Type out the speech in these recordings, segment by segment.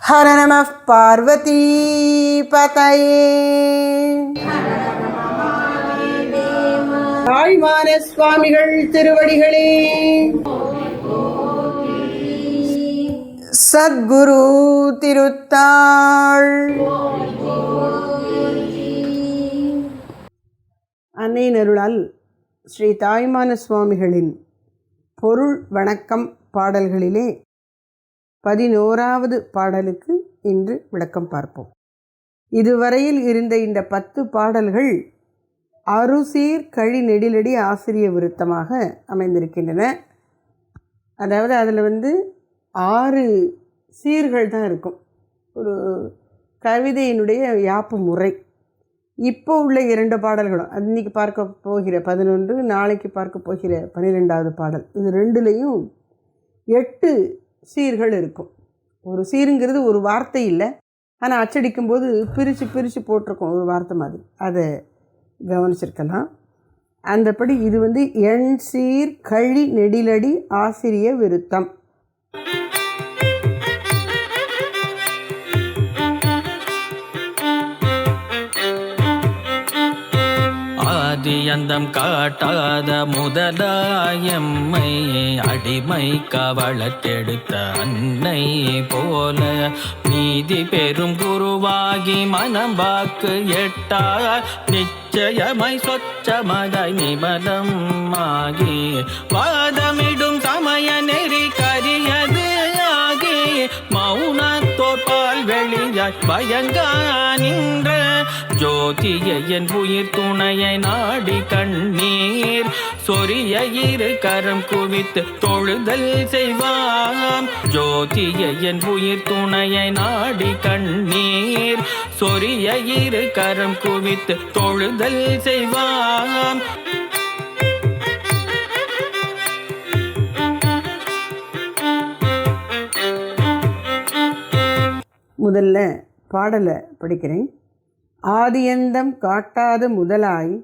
ஹர நம பார்வதி பதையே தாய்மான சுவாமிகள் திருவடிகளே. சத்குரு திருத்தாள். அன்னை நருளால் ஸ்ரீ தாய்மான சுவாமிகளின் பொருள் வணக்கம் பாடல்களிலே பதினோராவது பாடலுக்கு இன்று விளக்கம் பார்ப்போம். இதுவரையில் இருந்த இந்த பத்து பாடல்கள் அருசீர் கழி நெடிலடி ஆசிரிய விருத்தமாக அமைந்திருக்கின்றன. அதாவது அதில் வந்து ஆறு சீர்கள் தான் இருக்கும். ஒரு கவிதையினுடைய யாப்பு முறை. இப்போ உள்ள இரண்டு பாடல்களும் அன்றைக்கி பார்க்க போகிற பதினொன்று நாளைக்கு பார்க்க போகிற பன்னிரெண்டாவது பாடல் இது ரெண்டுலேயும் எட்டு சீர்கள் இருக்கும். ஒரு சீருங்கிறது ஒரு வார்த்தை இல்லை. ஆனால் அச்சடிக்கும்போது பிரித்து பிரித்து போட்டிருக்கோம் ஒரு வார்த்தை மாதிரி. அதை கவனிச்சிருக்கலாம். அந்தபடி இது வந்து எண் சீர் கழி நெடிலடி ஆசிரிய விருத்தம். ஆயந்தம் காட்டாத முதலாயம்மை அடிமை கவளத்தெடுத்த அன்னை போல. நீதி பெரும் குருவாகி மனம் வாக்கு எட்டா நிச்சயமை சொச்சமதாய் நிபலம் ஆகி வாதமிடும் சமய நெறி கரியது போர்பால் வெளியாய் பயங்கா நின்ற ஜோதிய என் உயிர் துணையை நாடி கண்ணீர். சொரிய இரு கரம் குவித்து தொழுதல் செய்வாம். ஜோதிய என் உயிர் துணையை நாடி கண்ணீர். சொரிய இரு கரம் குவித்து தொழுதல் செய்வாம். முதல்ல பாடலை படிக்கிறேன். ஆதியந்தம் காட்டாது முதலாய்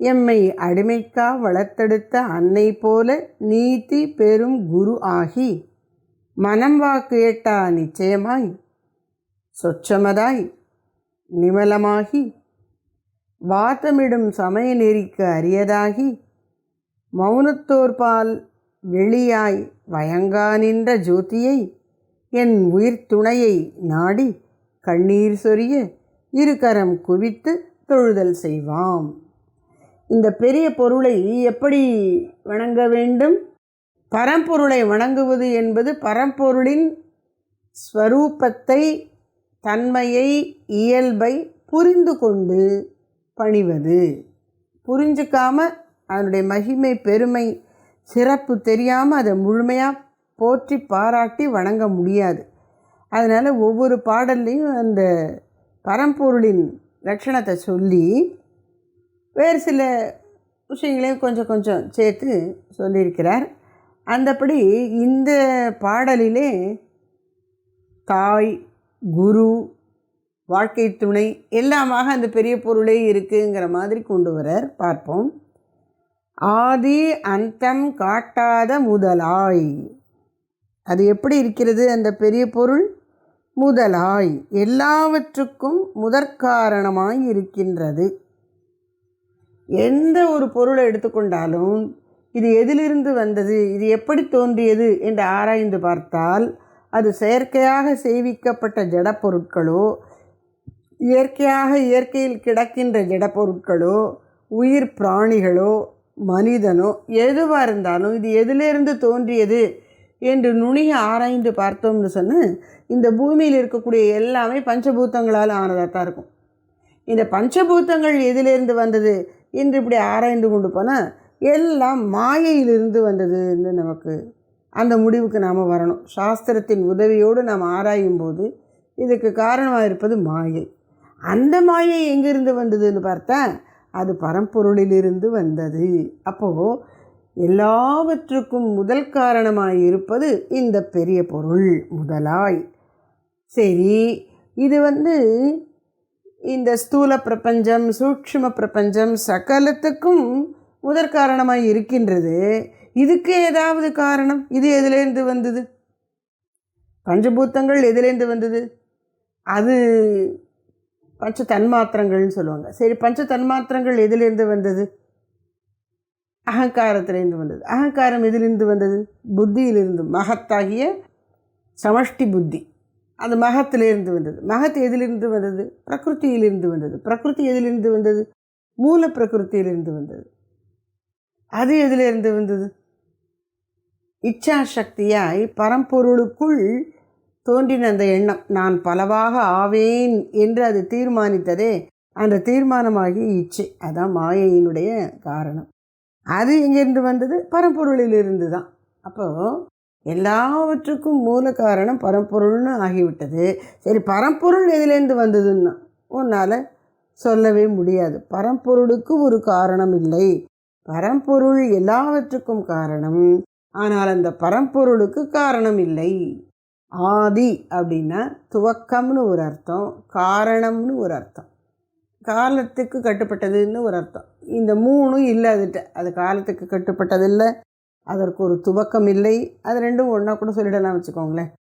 எம்மை அடிமைக்கா வளர்த்தெடுத்த அன்னை போல நீதி பெரும் குரு ஆகி மனம் வாக்கு எட்டா நிச்சயமாய் சொச்சமதாய் நிமலமாகி வாத்தமிடும் சமய நெறிக்கு அரியதாகி மௌனத்தோர்பால் வெளியாய் வயங்கா நின்ற ஜோதியை என் உயிர் துணையை நாடி கண்ணீர் சொரிய இருகரம் குவித்து தொழுதல் செய்வாம். இந்த பெரிய பொருளை எப்படி வணங்க வேண்டும்? பரம்பொருளை வணங்குவது என்பது பரம்பொருளின் ஸ்வரூபத்தை தன்மையை இயல்பை புரிந்து கொண்டு பணிவது. புரிஞ்சுக்காம அதனுடைய மகிமை பெருமை சிறப்பு தெரியாமல் அதை முழுமையாக போற்றி பாராட்டி வணங்க முடியாது. அதனால் ஒவ்வொரு பாடல்லையும் அந்த பரம்பொருளின் லட்சணத்தை சொல்லி வேறு சில விஷயங்களையும் கொஞ்சம் கொஞ்சம் சேர்த்து சொல்லியிருக்கிறார். அந்தபடி இந்த பாடலிலே தாய் குரு வாழ்க்கை துணை எல்லாமாக அந்த பெரிய பொருளே இருக்குங்கிற மாதிரி கொண்டு வரார் பார்ப்போம். ஆதி அந்தம் காட்டாத முதலாய். அது எப்படி இருக்கிறது? அந்த பெரிய பொருள் முதலாய் எல்லாவற்றுக்கும் முதற்காரணமாய் இருக்கின்றது. எந்த ஒரு பொருளை எடுத்துக்கொண்டாலும் இது எதிலிருந்து வந்தது? இது எப்படி தோன்றியது? என்று ஆராய்ந்து பார்த்தால் அது செயற்கையாக செய்விக்கப்பட்ட ஜடப்பொருட்களோ இயற்கையாக இயற்கையில் கிடக்கின்ற ஜடப்பொருட்களோ உயிர் பிராணிகளோ மனிதனோ எதுவாக இருந்தாலும் இது எதிலிருந்து தோன்றியது? என்று நுணிக ஆராய்ந்து பார்த்தோம்னு சொன்னால் இந்த பூமியில் இருக்கக்கூடிய எல்லாமே பஞ்சபூத்தங்களால் ஆனதாக தான் இருக்கும். இந்த பஞ்சபூத்தங்கள் எதிலிருந்து வந்தது என்று இப்படி ஆராய்ந்து கொண்டு போனால் எல்லாம் மாயையிலிருந்து வந்ததுன்னு நமக்கு அந்த முடிவுக்கு நாம் வரணும். சாஸ்திரத்தின் உதவியோடு நாம் ஆராயும் போது இதுக்கு காரணமாக இருப்பது மாயை. அந்த மாயை எங்கிருந்து வந்ததுன்னு பார்த்தா அது பரம்பொருளிலிருந்து வந்தது. அப்போது எல்லாவற்றுக்கும் முதல் காரணமாய் இருப்பது இந்த பெரிய பொருள் முதலாய். சரி இது வந்து இந்த ஸ்தூல பிரபஞ்சம் சூக்ஷ்ம பிரபஞ்சம் சகலத்துக்கும் முதற் காரணமாக இருக்கின்றது. இதுக்கு ஏதாவது காரணம்? இது எதுலேருந்து வந்தது? பஞ்சபூத்தங்கள் எதுலேருந்து வந்தது? அது பஞ்ச தன்மாத்திரங்கள்னு சொல்லுவாங்க. சரி பஞ்ச தன்மாத்திரங்கள் எதுலேருந்து வந்தது? அகங்காரத்திலேருந்து வந்தது. அகங்காரம் எதிலிருந்து வந்தது? புத்தியிலிருந்து. மகத்தாகிய சமஷ்டி புத்தி. அந்த மகத்திலிருந்து வந்தது. மகத் எதிலிருந்து வந்தது? பிரகிருத்தியிலிருந்து வந்தது. பிரகிருதி எதிலிருந்து வந்தது? மூல பிரகிருத்தியிலிருந்து வந்தது. அது எதிலிருந்து வந்தது? இச்சா சக்தியாய் பரம்பொருளுக்குள் தோன்றின அந்த எண்ணம் நான் பலவாக ஆவேன் என்று அது தீர்மானித்ததே அந்த தீர்மானமாகி இச்சை. அதான் மாயையினுடைய காரணம். அது எங்கேருந்து வந்தது? பரம்பொருளிலிருந்து தான் அப்போது எல்லாவற்றுக்கும் மூல காரணம் பரம்பொருள்னு ஆகிவிட்டது. சரி பரம்பொருள் எதுலேருந்து வந்ததுன்னா? உன்னால் சொல்லவே முடியாது. பரம்பொருளுக்கு ஒரு காரணம் இல்லை. பரம்பொருள் எல்லாவற்றுக்கும் காரணம். ஆனால் அந்த பரம்பொருளுக்கு காரணம் இல்லை. ஆதி அப்படின்னா துவக்கம்னு ஒரு அர்த்தம் காரணம்னு ஒரு அர்த்தம். காலத்துக்கு கட்டுப்பட்டதுன்னு ஒரு அர்த்தம். இந்த மூணும் இல்லை அதுட்ட. அது காலத்துக்கு கட்டுப்பட்டதில்லை அதற்கு ஒரு துவக்கம் இல்லை. அது ரெண்டும் ஒன்றா கூட சொல்லிடலாம் வச்சுக்கோங்களேன்.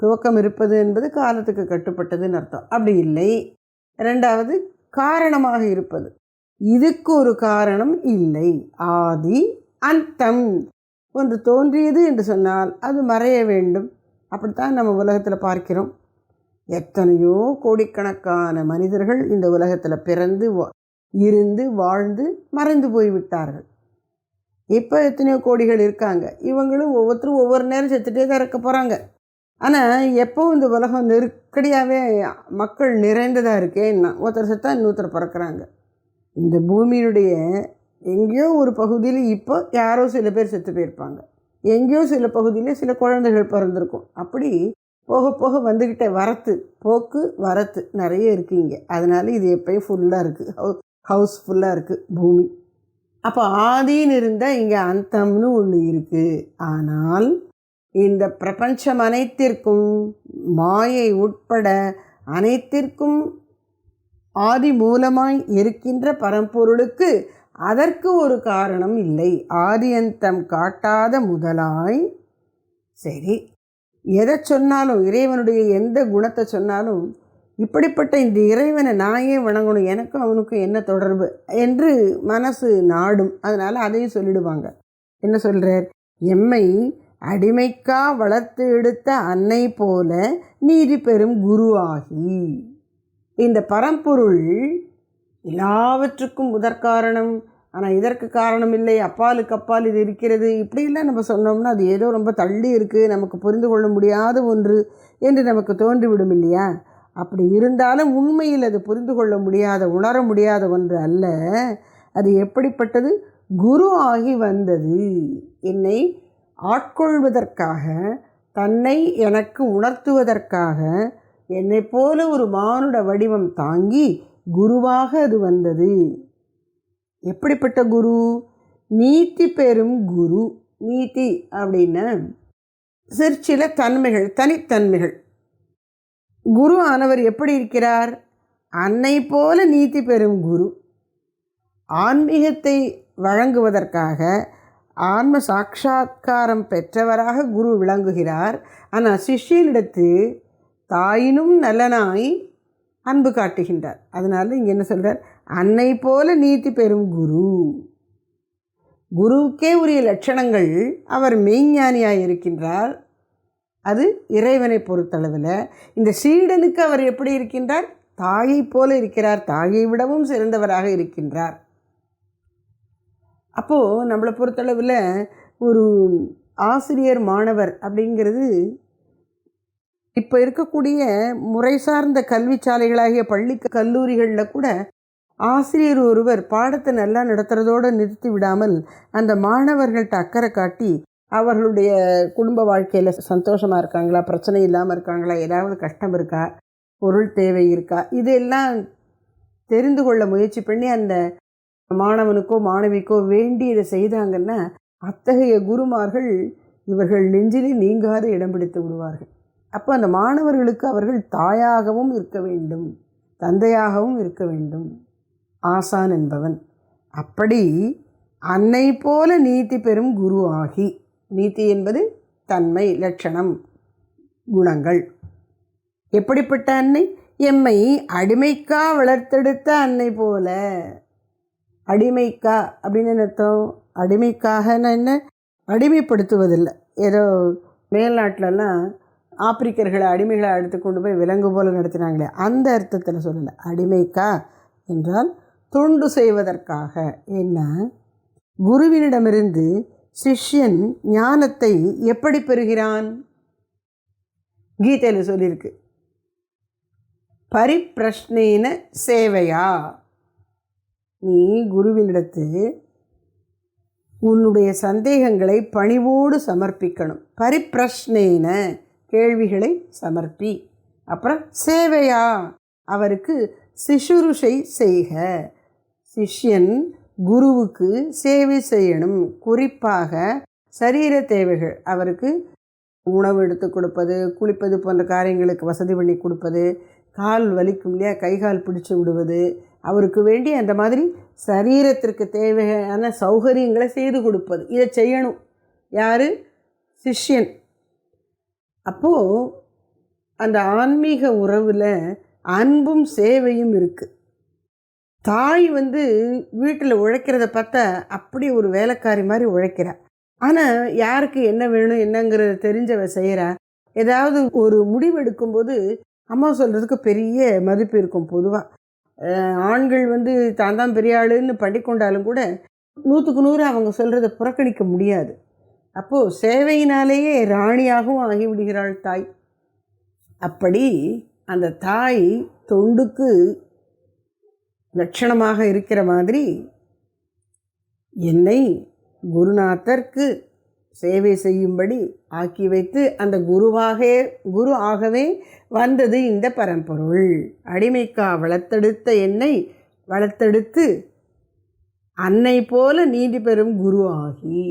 துவக்கம் இருப்பது என்பது காலத்துக்கு கட்டுப்பட்டதுன்னு அர்த்தம். அப்படி இல்லை. ரெண்டாவது காரணமாக இருப்பது. இதுக்கு ஒரு காரணம் இல்லை. ஆதி அந்தம். ஒன்று தோன்றியது என்று சொன்னால் அது மறைய வேண்டும். அப்படித்தான் நம்ம உலகத்தில் பார்க்கிறோம். எத்தனையோ கோடிக்கணக்கான மனிதர்கள் இந்த உலகத்தில் பிறந்து இருந்து வாழ்ந்து மறைந்து போய்விட்டார்கள். இப்போ எத்தனையோ கோடிகள் இருக்காங்க. இவங்களும் ஒவ்வொருத்தரும் ஒவ்வொரு நேரம் செத்துட்டே தான் இருக்க போகிறாங்க ஆனால் எப்போவும் இந்த உலகம் நெருக்கடியாகவே மக்கள் நிறைந்ததாக இருக்கேன்னா ஒருத்தர் செத்தா இன்னொருத்தர் பிறக்கிறாங்க. இந்த பூமியினுடைய எங்கேயோ ஒரு பகுதியில் இப்போ யாரோ சில பேர் செத்து போயிருப்பாங்க. எங்கேயோ சில பகுதியில் சில குழந்தைகள் பிறந்திருக்கும். அப்படி போக போக வந்துக்கிட்ட வரத்து போக்கு வரத்து நிறைய இருக்குங்க அதனால இது எப்பயும் ஃபுல்லாக இருக்குது ஹவு ஹவுஸ் ஃபுல்லாக இருக்குது பூமி. அப்போ ஆதின்னு இருந்தால் இங்கே அந்தம்னு ஒன்று இருக்குது ஆனால் இந்த பிரபஞ்சம் அனைத்திற்கும் மாயை உட்பட அனைத்திற்கும் ஆதி மூலமாய் இருக்கின்ற பரம்பொருளுக்கு அதற்கு ஒரு காரணம் இல்லை. ஆதியந்தம் காட்டாத முதலாய் சரி எதை சொன்னாலும் இறைவனுடைய எந்த குணத்தை சொன்னாலும் இப்படிப்பட்ட இந்த இறைவனை நான் ஏன் வணங்கணும் எனக்கும் அவனுக்கும் என்ன தொடர்பு என்று மனசு நாடும். அதனால் அதையும் சொல்லிடுவாங்க. என்ன சொல்கிறார் எம்மை அடிமைக்கா வளர்த்து எடுத்த அன்னை போல நீதி பெறும் குரு ஆகி இந்த பரம்பொருள் எல்லாவற்றுக்கும் முதற்காரணம் ஆனால் இதற்கு காரணம் இல்லை. அப்பாலுக்கு அப்பால் இது இருக்கிறது. இப்படியெல்லாம் நம்ம சொன்னோம்னா அது ஏதோ ரொம்ப தள்ளி இருக்குது நமக்கு புரிந்து கொள்ள முடியாத ஒன்று என்று நமக்கு தோன்றிவிடும் இல்லையா? அப்படி இருந்தாலும் உண்மையில் அது புரிந்து கொள்ள முடியாத உணர முடியாத ஒன்று அல்ல. அது எப்படிப்பட்டது? குரு ஆகி வந்தது. என்னை ஆட்கொள்வதற்காக தன்னை எனக்கு உணர்த்துவதற்காக என்னை போல ஒரு மானுட வடிவம் தாங்கி குருவாக அது வந்தது. எப்படிப்பட்ட குரு? நீதி பெறும் குரு. நீதி அப்படின்னா சிற்சில தன்மைகள் தனித்தன்மைகள். குரு ஆனவர் எப்படி இருக்கிறார்? அன்னை போல நீதி பெறும் குரு. ஆன்மீகத்தை வழங்குவதற்காக ஆன்ம சாட்சா்காரம் பெற்றவராக குரு விளங்குகிறார். ஆனால் சிஷியனிடத்து தாயினும் நலனாய் அன்பு காட்டுகின்றார். அதனால இங்கே என்ன சொல்கிறார் அன்னை போல நீதி பெறும் குரு. குருவுக்கே உரிய லட்சணங்கள் அவர் மெய்ஞானியாக இருக்கின்றார். அது இறைவனை பொறுத்தளவில். இந்த சீடனுக்கு அவர் எப்படி இருக்கின்றார்? தாயைப் போல இருக்கிறார். தாயை விடவும் சிறந்தவராக இருக்கின்றார். அப்போது நம்மளை பொறுத்தளவில் ஒரு ஆசிரியர் மாணவர் அப்படிங்கிறது இப்போ இருக்கக்கூடிய முறை சார்ந்த கல்வி சாலைகளாகிய பள்ளி கல்லூரிகளில் கூட ஆசிரியர் ஒருவர் பாடத்தை நல்லா நடத்துகிறதோடு நிறுத்தி விடாமல் அந்த மாணவர்கள்ட்ட அக்கறை காட்டி அவர்களுடைய குடும்ப வாழ்க்கையில் சந்தோஷமாக இருக்காங்களா பிரச்சனை இல்லாமல் இருக்காங்களா ஏதாவது கஷ்டம் இருக்கா பொருள் தேவை இருக்கா இதெல்லாம் தெரிந்து கொள்ள முயற்சி பண்ணி அந்த மாணவனுக்கோ மாணவிக்கோ வேண்டியதை செய்தாங்கன்னா அத்தகைய குருமார்கள் இவர்கள் நெஞ்சிலே நீங்காத இடம் பிடித்து விடுவார்கள். அப்போ அந்த மாணவர்களுக்கு அவர்கள் தாயாகவும் இருக்க வேண்டும் தந்தையாகவும் இருக்க வேண்டும். ஆசான் என்பவன். அப்படி அன்னை போல நீதி பெறும் குரு ஆகி நீதி என்பது தன்மை லட்சணம் குணங்கள். எப்படிப்பட்ட அன்னை? எம்மை அடிமைக்கா வளர்த்தெடுத்த அன்னை போல. அடிமைக்கா அப்படின்னு என்ன அர்த்தம்? அடிமைக்காகன்னா என்ன? அடிமைப்படுத்துவதில்லை. ஏதோ மேல்நாட்டிலலாம் ஆப்பிரிக்கர்களை அடிமைகளை அடுத்து கொண்டு போய் விலங்கு போல நடத்தினாங்களே அந்த அர்த்தத்தில் சொல்லலை. அடிமைக்கா என்றால் தொண்டு செய்வதற்காக என்ன? குருவினிடமிருந்து சிஷ்யன் ஞானத்தை எப்படி பெறுகிறான்? கீதையில் சொல்லியிருக்கு. பரிப்பிரஷ்னேன சேவையா. நீ குருவினிடத்து உன்னுடைய சந்தேகங்களை பணிவோடு சமர்ப்பிக்கணும். பரிப்பிரஷ்னேன கேள்விகளை சமர்ப்பி. அப்புறம் சேவையா. அவருக்கு சிசுருஷை செய்க. சிஷ்யன் குருவுக்கு சேவை செய்யணும். குறிப்பாக சரீர தேவைகள். அவருக்கு உணவு எடுத்து கொடுப்பது குளிப்பது போன்ற காரியங்களுக்கு வசதி பண்ணி கொடுப்பது கால் வலிக்கும் இல்லையா கை கால் பிடிச்சு விடுவது அவருக்கு வேண்டி அந்த மாதிரி சரீரத்திற்கு தேவையான சௌகரியங்களை செய்து கொடுப்பது. இதை செய்யணும். யார்? சிஷ்யன். அப்போது அந்த ஆன்மீக உறவில் அன்பும் சேவையும் இருக்குது தாய் வந்து வீட்டில் உழைக்கிறத பார்த்தா அப்படி ஒரு வேலைக்காரி மாதிரி உழைக்கிறா. ஆனால் யாருக்கு என்ன வேணும் என்னங்கிறத தெரிஞ்சவ செய்கிறா ஏதாவது ஒரு முடிவு எடுக்கும்போது அம்மா சொல்கிறதுக்கு பெரிய மதிப்பு இருக்கும் பொதுவாக ஆண்கள் வந்து தான் தான் பெரிய ஆளுன்னு பண்ணிக்கொண்டாலும் கூட நூற்றுக்கு நூறு அவங்க சொல்கிறத புறக்கணிக்க முடியாது. அப்போது சேவையினாலேயே ராணியாகவும் ஆகிவிடுகிறாள் தாய். அப்படி அந்த தாய் தொண்டுக்கு லட்சணமாக இருக்கிற மாதிரி என்னை குருநாத்தர்க்கு சேவை செய்யும்படி ஆக்கி வைத்து அந்த குருவாக குரு ஆகவே வந்தது இந்த பரம்பொருள். அடிமைக்கா வளர்த்தெடுத்த என்னை வளர்த்தெடுத்து அன்னை போல நீதி பெறும் குரு ஆகி.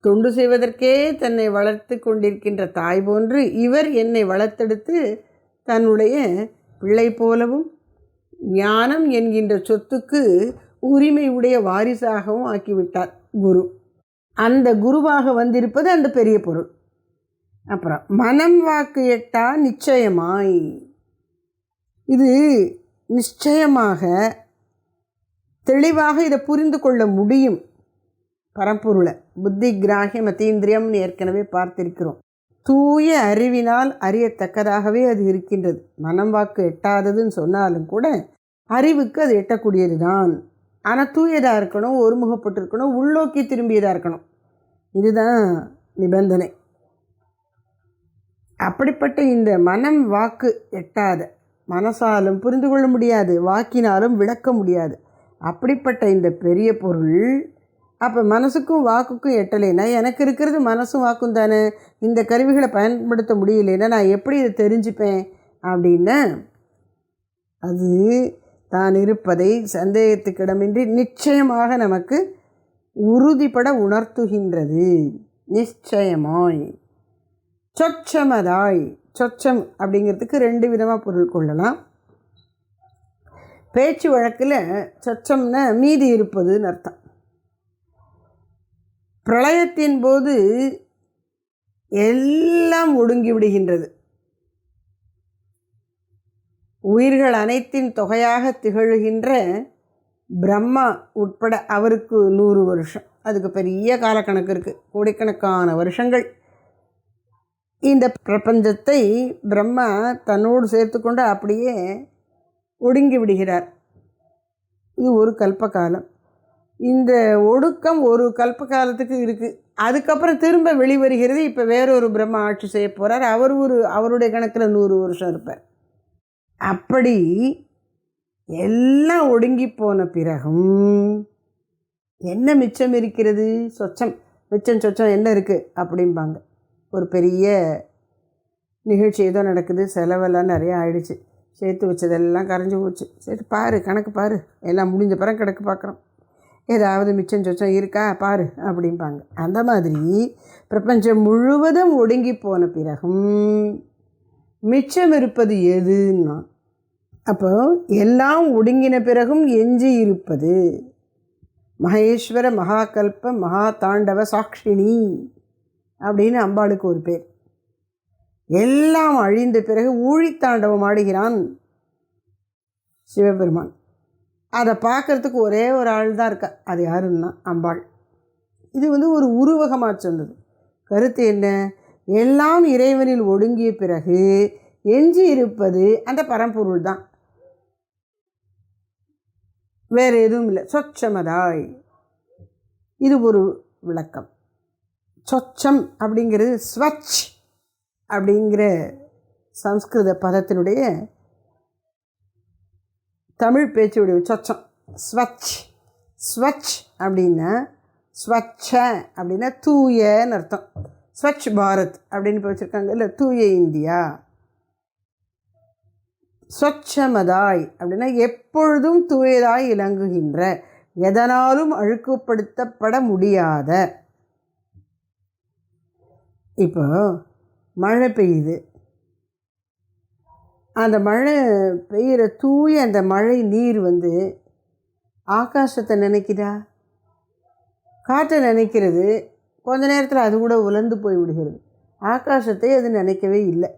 தொண்டு செய்வதற்கே தன்னை வளர்த்து கொண்டிருக்கின்ற தாய் போன்று இவர் என்னை வளர்த்தெடுத்து தன்னுடைய பிள்ளை போலவும் ஞானம் என்கின்ற சொத்துக்கு உரிமை உடைய வாரிசாகவும் ஆக்கிவிட்டார் குரு. அந்த குருவாக வந்திருப்பது அந்த பெரிய பொருள். அப்புறம் மனம் வாக்கு எட்டா நிச்சயமாய். இது நிச்சயமாக தெளிவாக இதை புரிந்து கொள்ள முடியும். பரம்பொருளை புத்தி கிராகியம் அத்தீந்திரியம்னு ஏற்கனவே பார்த்திருக்கிறோம். தூய அறிவினால் அறியத்தக்கதாகவே அது இருக்கின்றது. மனம் வாக்கு எட்டாததுன்னு சொன்னாலும் கூட அறிவுக்கு அது எட்டக்கூடியது தான். ஆனால் தூயதாக இருக்கணும் ஒருமுகப்பட்டிருக்கணும் உள்நோக்கி திரும்பியதாக இருக்கணும். இதுதான் நிபந்தனை. அப்படிப்பட்ட இந்த மனம் வாக்கு எட்டாத மனசாலும் புரிந்து கொள்ள முடியாது வாக்கினாலும் விளக்க முடியாது. அப்படிப்பட்ட இந்த பெரிய பொருள் அப்போ மனசுக்கும் வாக்குக்கும் எட்டலைன்னா எனக்கு இருக்கிறது மனசும் வாக்கும் தானே? இந்த கருவிகளை பயன்படுத்த முடியலைன்னா நான் எப்படி இதை தெரிஞ்சுப்பேன்? அப்படின்னா. அது தான் இருப்பதை சந்தேகத்துக்கிடமின்றி நிச்சயமாக நமக்கு உறுதிப்பட உணர்த்துகின்றது. நிச்சயமாய். சொச்சமதாய். சொச்சம் அப்படிங்கிறதுக்கு ரெண்டு விதமாக பொருள் கொள்ளலாம். பேச்சு வழக்கில் சொச்சம்னா மீதி இருப்பதுன்னு அர்த்தம். பிரளயத்தின் போது எல்லாம் ஒடுங்கி விடுகின்றது. உயிர்கள் அனைத்தின் தொகையாக திகழ்கின்ற பிரம்மா உட்பட அவருக்கு நூறு வருஷம். அதுக்கு பெரிய காலக்கணக்கு இருக்குது கோடிக்கணக்கான வருஷங்கள். இந்த பிரபஞ்சத்தை பிரம்மா தன்னோடு சேர்த்துக்கொண்டு அப்படியே ஒடுங்கி விடுகிறார். இது ஒரு கல்பகாலம் இந்த ஒடுக்கம் ஒரு கல்ப காலத்துக்கு இருக்குது அதுக்கப்புறம் திரும்ப வெளிவருகிறது இப்போ வேறொரு பிரம்மா ஆட்சி செய்ய போகிறார் அவர் ஒரு அவருடைய கணக்கில் நூறு வருஷம் இருப்பார். அப்படி எல்லாம் ஒடுங்கி போன பிறகும் என்ன மிச்சம் இருக்கிறது? சொச்சம். மிச்சம் சொச்சம் என்ன இருக்குது அப்படிம்பாங்க. ஒரு பெரிய நிகழ்ச்சி ஏதோ நடக்குது செலவெல்லாம் நிறையா ஆயிடுச்சு. சேர்த்து வச்சதெல்லாம் கரைஞ்சி போச்சு. சரி பாரு கணக்கு பாரு. எல்லாம் முடிஞ்ச பிறகு கணக்கு பார்க்குறோம். ஏதாவது மிச்சம் சொச்சம் இருக்கா? பாரு அப்படிம்பாங்க. அந்த மாதிரி பிரபஞ்சம் முழுவதும் ஒடுங்கி போன பிறகும் மிச்சம் இருப்பது எதுன்னா அப்போ எல்லாம் ஒடுங்கின பிறகும் எஞ்சி இருப்பது மகேஸ்வர மகாகல்ப மகா தாண்டவ சாட்சினி அப்படின்னு அம்பாளுக்கு ஒரு பேர். எல்லாம் அழிந்த பிறகு ஊழித்தாண்டவம் ஆடுகிறான் சிவபெருமான். அதை பார்க்கறதுக்கு ஒரே ஒரு ஆள் தான் இருக்கா? அது யாருன்னா அம்பாள். இது வந்து ஒரு உருவகமாக சொன்னது கருத்து என்ன? எல்லாம் இறைவனில் ஒடுங்கிய பிறகு எஞ்சி இருப்பது அந்த பரம்பொருள் தான். வேறு எதுவும் இல்லை. சொச்சமதாய். இது ஒரு விளக்கம். சொச்சம் அப்படிங்கிறது ஸ்வச் அப்படிங்கிற சம்ஸ்கிருத பதத்தினுடைய தமிழ் பேச்சு வடிவம் சொச்சம் ஸ்வச். ஸ்வச் அப்படின்னா ஸ்வச்ச அப்படின்னா தூயன்னு அர்த்தம். ஸ்வச் பாரத் அப்படின்னு இப்போ வச்சுருக்காங்க. இல்லை தூய இந்தியா. ஸ்வச்சமதாய் அப்படின்னா எப்பொழுதும் தூயதாய் இலங்குகின்ற எதனாலும் அழுக்குப்படுத்தப்பட முடியாத. இப்போ மழை பெய்யுது. அந்த மழை பெய்கிற தூய அந்த மழை நீர் வந்து ஆகாசத்தை நினைக்குதா? காற்றை நினைக்கிறது. கொஞ்ச நேரத்தில் அது கூட உலர்ந்து போய் விடுகிறது. ஆகாசத்தை அது நினைக்கவே இல்லை.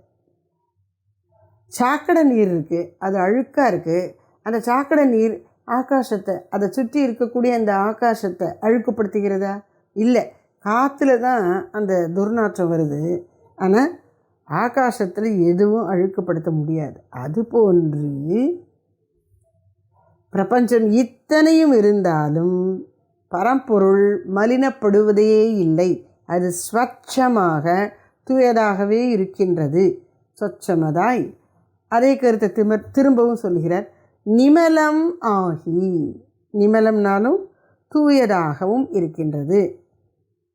சாக்கடை நீர் இருக்குது அது அழுக்காக இருக்குது அந்த சாக்கடை நீர் ஆகாசத்தை அதை சுற்றி இருக்கக்கூடிய அந்த ஆகாசத்தை அழுக்குப்படுத்துகிறதா? இல்லை. காற்றுல தான் அந்த துர்நாற்றம் வருது. ஆனால் ஆகாசத்தில் எதுவும் அழுக்குப்படுத்த முடியாது. அதுபோன்று பிரபஞ்சம் இத்தனையும் இருந்தாலும் பரம்பொருள் மலினப்படுவதே இல்லை. அது ஸ்வச்சமாக தூயதாகவே இருக்கின்றது. சொச்சமதாய். அதே கருத்தை திம திரும்பவும் சொல்கிறார். நிமலம் ஆகி நிமலம்னாலும் தூயதாகவும் இருக்கின்றது.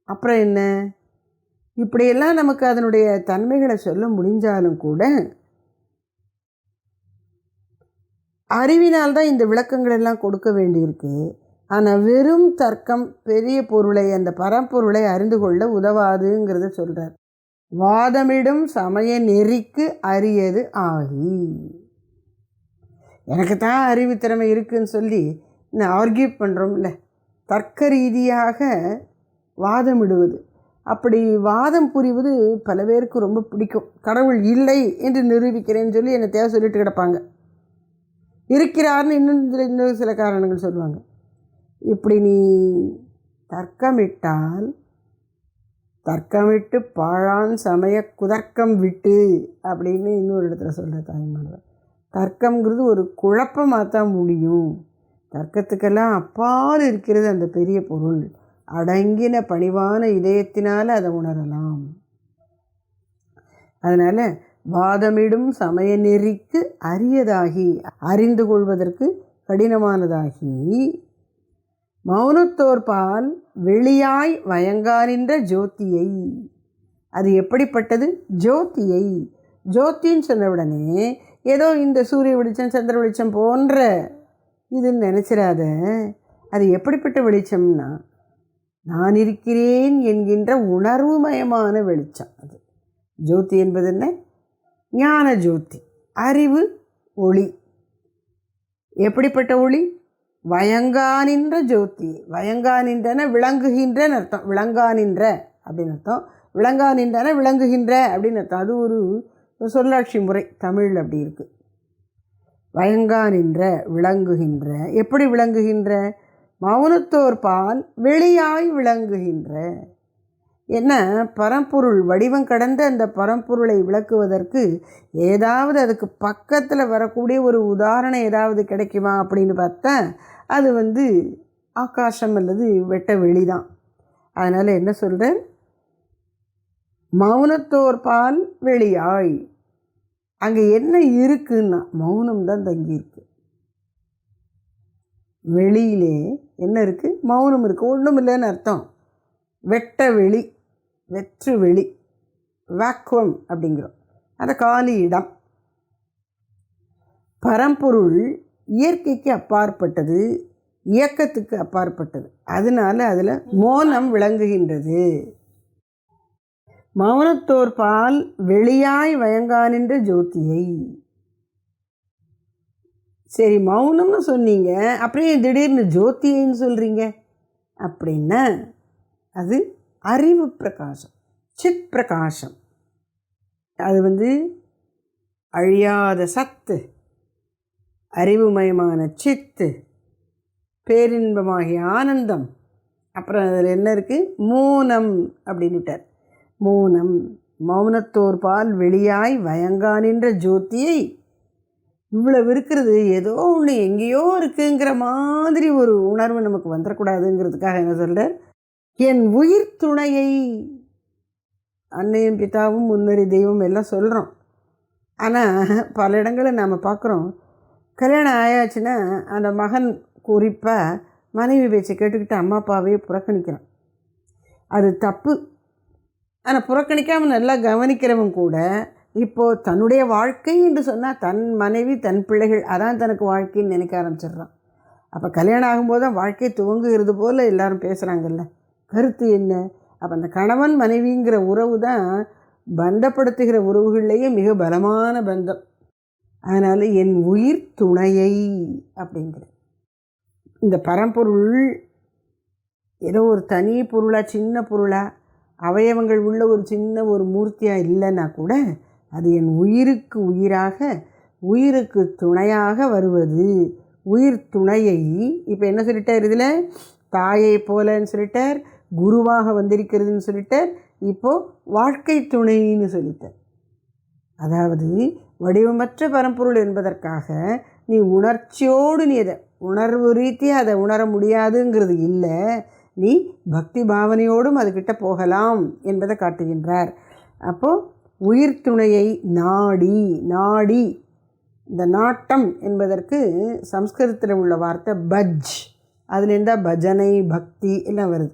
அப்புறம் என்ன? இப்படியெல்லாம் நமக்கு அதனுடைய தன்மைகளை சொல்ல முடிஞ்சாலும் கூட அறிவினால் தான் இந்த விளக்கங்கள் எல்லாம் கொடுக்க வேண்டியிருக்கு. ஆனால் வெறும் தர்க்கம் பெரிய பொருளை அந்த பரம்பொருளை அறிந்து கொள்ள உதவாதுங்கிறத சொல்கிறார் வாதமிடும் சமய நெறிக்கு அரியது ஆகி. எனக்கு தான் அறிவு திறமை இருக்குதுன்னு சொல்லி நான் ஆர்கியூ பண்ணுறோம்ல தர்க்க ரீதியாக வாதமிடுவது. அப்படி வாதம் புரிவது பல பேருக்கு ரொம்ப பிடிக்கும். கடவுள் இல்லை என்று நிரூபிக்கிறேன்னு சொல்லி என்னை தேவை சொல்லிட்டு கிடப்பாங்க. இருக்கிறார்னு இன்னும் சில இன்னும் சில காரணங்கள் சொல்லுவாங்க. இப்படி நீ தர்க்கமிட்டால் தர்க்கமிட்டு பாழான் சமய குதர்க்கம் விட்டு அப்படின்னு இன்னொரு இடத்துல சொல்கிற தாய்மானவர் தர்க்கம்ங்கிறது ஒரு குழப்பமாக தான் முடியும். தர்க்கத்துக்கெல்லாம் அப்பால் இருக்கிறது அந்த பெரிய பொருள். அடங்கின பணிவான இதயத்தினால் அதை உணரலாம். அதனால் வாதமிடும் சமய நெறிக்கு அரியதாகி அறிந்து கொள்வதற்கு கடினமானதாகி மௌனத்தோர்பால் வெளியாய் வயங்காரின்ற ஜோதியை அது எப்படிப்பட்டது? ஜோதியை ஜோதின்னு சொன்ன உடனே ஏதோ இந்த சூரிய வெளிச்சம் சந்திர வெளிச்சம் போன்ற இதுன்னு நினச்சிடாத அது எப்படிப்பட்ட வெளிச்சம்னா நான் இருக்கிறேன் என்கின்ற உணர்வுமயமான வெளிச்சம் அது. ஜோதி என்பது என்ன? ஞான ஜோதி அறிவு ஒளி. எப்படிப்பட்ட ஒளி? வயங்கானின்ற ஜோதி. வயங்கானின்றன விளங்குகின்றன்னு அர்த்தம். விளங்கா நின்ற அப்படின்னு அர்த்தம். விளங்கா நின்றன விளங்குகின்ற அப்படின்னு அர்த்தம். அது ஒரு சொல்லாட்சி முறை தமிழில் அப்படி இருக்குது வயங்கா நின்ற விளங்குகின்ற. எப்படி விளங்குகின்ற? மௌனத்தோர் பால் வெளியாய் விளங்குகின்ற. என்ன? பரம்பொருள் வடிவம் கடந்த அந்த பரம்பொருளை விளக்குவதற்கு ஏதாவது அதுக்கு பக்கத்தில் வரக்கூடிய ஒரு உதாரணம் ஏதாவது கிடைக்குமா அப்படின்னு பார்த்தா அது வந்து ஆகாசம் அல்லது வெட்ட வெளி தான். அதனால் என்ன சொல்கிறேன் மௌனத்தோர் பால் வெளியாய். அங்கே என்ன இருக்குன்னா மௌனம் தான் தங்கியிருக்கு. வெளியிலே என்ன இருக்குது மௌனம் இருக்குது ஒன்றும் இல்லைன்னு அர்த்தம். வெட்ட வெளி வெற்று வெளி வேக்குவம் அப்படிங்கிறோம். அந்த காலி இடம். பரம்பொருள் இயற்கைக்கு அப்பாற்பட்டது இயக்கத்துக்கு அப்பாற்பட்டது. அதனால் அதில் மோனம் விளங்குகின்றது. மௌனத்தோர் பால் வெளியாய் வயங்கானின்ற ஜோதியை. சரி மௌனம்னு சொன்னீங்க. அப்படியே திடீர்னு ஜோதியைன்னு சொல்கிறீங்க அப்படின்னா அது அறிவு பிரகாசம் சித் பிரகாசம். அது வந்து அழியாத சத்து அறிவுமயமான சித்து பேரின்பமாகிய ஆனந்தம். அப்புறம் அதில் என்ன இருக்குது மோனம் அப்படின்னுட்டார். மோனம் மௌனத்தோர்பால் வெளியாய் வயங்கா நின்ற ஜோதியை இவ்வளவு இருக்கிறது ஏதோ ஒன்று எங்கேயோ இருக்குங்கிற மாதிரி ஒரு உணர்வு நமக்கு வந்துடக்கூடாதுங்கிறதுக்காக என்ன சொல்கிறார் என் உயிர் துணையை அன்னையும் பிதாவும் முன்னறி தெய்வம் எல்லாம் சொல்கிறோம் ஆனால் பல இடங்களில் நாம் பார்க்குறோம் கல்யாணம் ஆயாச்சுன்னா அந்த மகன் குறிப்பாக மனைவி பேச்சை கேட்டுக்கிட்டு அம்மா அப்பாவையே புறக்கணிக்கிறான். அது தப்பு. ஆனால் புறக்கணிக்காமல் நல்லா கவனிக்கிறவன் கூட இப்போது தன்னுடைய வாழ்க்கை என்று சொன்னால் தன் மனைவி தன் பிள்ளைகள் அதான் தனக்கு வாழ்க்கைன்னு நினைக்க ஆரம்பிச்சிடுறான். அப்போ கல்யாணம் ஆகும்போது தான் வாழ்க்கை துவங்குகிறது போல் எல்லாரும் பேசுகிறாங்கல்ல கருத்து என்ன? அப்போ அந்த கணவன் மனைவிங்கிற உறவு தான் பந்தப்படுத்துகிற உறவுகள்லேயே மிக பலமான பந்தம். அதனால் என் உயிர் துணையை அப்படிங்கிற. இந்த பரம்பொருள் ஏதோ ஒரு தனி பொருளாக சின்ன பொருளாக அவயவங்கள் உள்ள ஒரு சின்ன ஒரு மூர்த்தியாக இல்லைன்னா கூட அது என் உயிருக்கு உயிராக உயிருக்கு துணையாக வருவது. உயிர் துணையை இப்போ என்ன சொல்லிட்டார் இதில்? தாயை போலன்னு சொல்லிட்டார் குருவாக வந்திருக்கிறதுன்னு சொல்லிட்டார் இப்போது வாழ்க்கை துணைன்னு சொல்லிட்டார். அதாவது வடிவமற்ற பரம்பொருள் என்பதற்காக நீ உணர்ச்சியோடு நீ அதை உணர்வு ரீதியாக அதை உணர முடியாதுங்கிறது இல்லை. நீ பக்தி பாவனையோடும் அதுக்கிட்ட போகலாம் என்பதை காட்டுகின்றார். அப்போது உயிர் துணையை நாடி நாடி. இந்த நாட்டம் என்பதற்கு சம்ஸ்கிருதத்தில் உள்ள வார்த்தை பஜ். அதுலேருந்தா பஜனை பக்தி எல்லாம் வருது.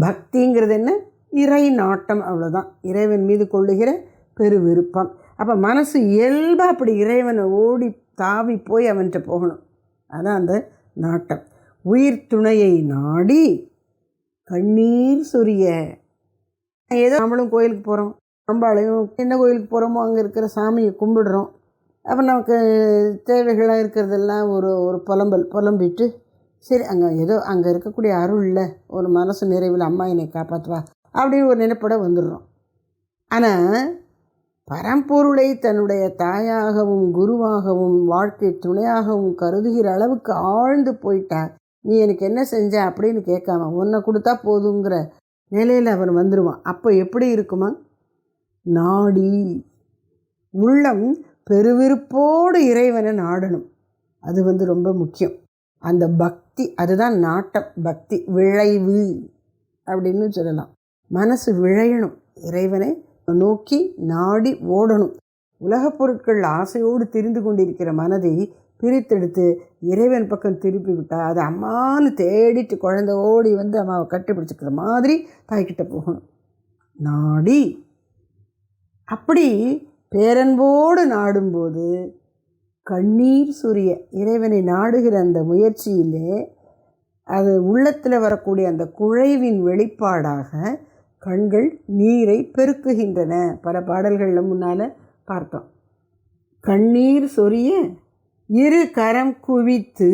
பக்திங்கிறது என்ன? இறை நாட்டம் அவ்வளோதான் இறைவன் மீது கொள்ளுகிற பெரு விருப்பம் அப்போ மனசு இயல்பாக அப்படி இறைவனை ஓடி தாவி போய் அவன்கிட்ட போகணும். அதான் அந்த நாட்டம். உயிர் துணையை நாடி கண்ணீர் சொரிய ஏதோ நம்மளும் கோயிலுக்கு போகிறோம் அம்பாளையும் என்ன கோயிலுக்கு போகிறோமோ அங்கே இருக்கிற சாமியை கும்பிடுறோம். அப்போ நமக்கு தேவைகளாக இருக்கிறதெல்லாம் ஒரு ஒரு புலம்பல் புலம்பிட்டு சரி அங்கே ஏதோ அங்கே இருக்கக்கூடிய அருளில் ஒரு மனசு நிறைவில் அம்மா என்னை காப்பாற்றுவா அப்படின்னு ஒரு நினைப்பட வந்துடுறோம். ஆனால் பரம்பொருளை தன்னுடைய தாயாகவும் குருவாகவும் வாழ்க்கை துணையாகவும் கருதுகிற அளவுக்கு ஆழ்ந்து போயிட்டா நீ எனக்கு என்ன செஞ்ச அப்படின்னு கேட்காம உன்னை கொடுத்தா போதுங்கிற நிலையில் அவன் வந்துடுவான் அப்போ எப்படி இருக்குமா? நாடி. உள்ளம் பெருவிருப்போடு இறைவனை நாடணும். அது வந்து ரொம்ப முக்கியம். அந்த பக்தி அதுதான் நாட்டம். பக்தி விளைவு அப்படின்னு சொல்லலாம். மனசு விழையணும் இறைவனை நோக்கி நாடி ஓடணும். உலகப் பொருட்கள் ஆசையோடு திரிந்து கொண்டிருக்கிற மனதை பிரித்தெடுத்து இறைவன் பக்கம் திருப்பி விட்டால் அது அம்மான்னு தேடிட்டு குழந்த ஓடி வந்து அம்மாவை கட்டிப்பிடிச்சிக்கிற மாதிரி தாய்கிட்ட போகணும். நாடி. அப்படி பேரன்போடு நாடும்போது கண்ணீர் சுரிய இறைவனை நாடுகிற அந்த முயற்சியிலே அது உள்ளத்தில் வரக்கூடிய அந்த குழைவின் வெளிப்பாடாக கண்கள் நீரை பெருக்குகின்றன. பல பாடல்களில் முன்னால் பார்த்தோம். கண்ணீர் சொரிய இரு கரம் குவித்து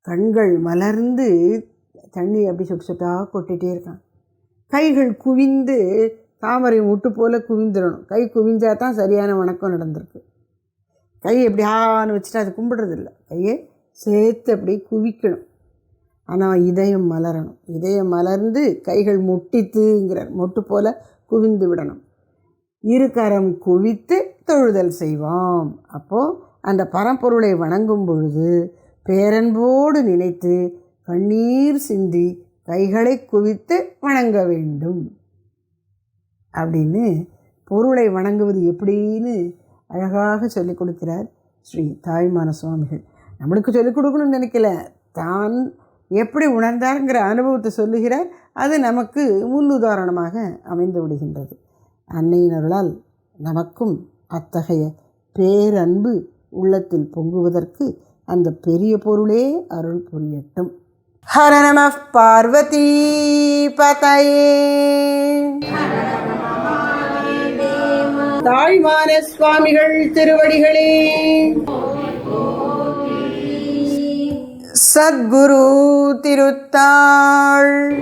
கண்கள் மலர்ந்து தண்ணி அப்படி சொட்டு சொட்டாக கொட்டிகிட்டே இருக்கான். கைகள் குவிந்து தாமரை முட்டு போல் குவிந்துடணும். கை குவிஞ்சா தான் சரியான வணக்கம் நடந்திருக்கு. கை எப்படி ஆன்னு வச்சுட்டு அது கும்பிடுறதில்ல. கையை சேர்த்து அப்படி குவிக்கணும். ஆனால் இதயம் மலரணும். இதயம் மலர்ந்து கைகள் முட்டித்துங்கிறார். மொட்டு போல் குவிந்து விடணும். இருகரம் குவித்து தொழுதல் செய்வோம். அப்போது அந்த பரம்பொருளை வணங்கும் பொழுது பேரன்போடு நினைத்து கண்ணீர் சிந்தி கைகளை குவித்து வணங்க வேண்டும். அப்படின்னு பொருளை வணங்குவது எப்படின்னு அழகாக சொல்லிக் கொடுக்கிறார் ஸ்ரீ தாய்மான சுவாமிகள். நம்மளுக்கு சொல்லிக் கொடுக்கணும்னு நினைக்கல. தான் எப்படி உணர்ந்தாருங்கிற அனுபவத்தை சொல்லுகிறார். அது நமக்கு முன்னுதாரணமாக அமைந்து விடுகின்றது. அன்னையினர்களால் நமக்கும் அத்தகைய பேரன்பு உள்ளத்தில் பொங்குவதற்கு அந்த பெரிய பொருளே அருள் புரியட்டும். ஹர நம பார்வதி பதையே. தாய்மான சுவாமிகள் திருவடிகளே. சத்குரு திருத்தாள்.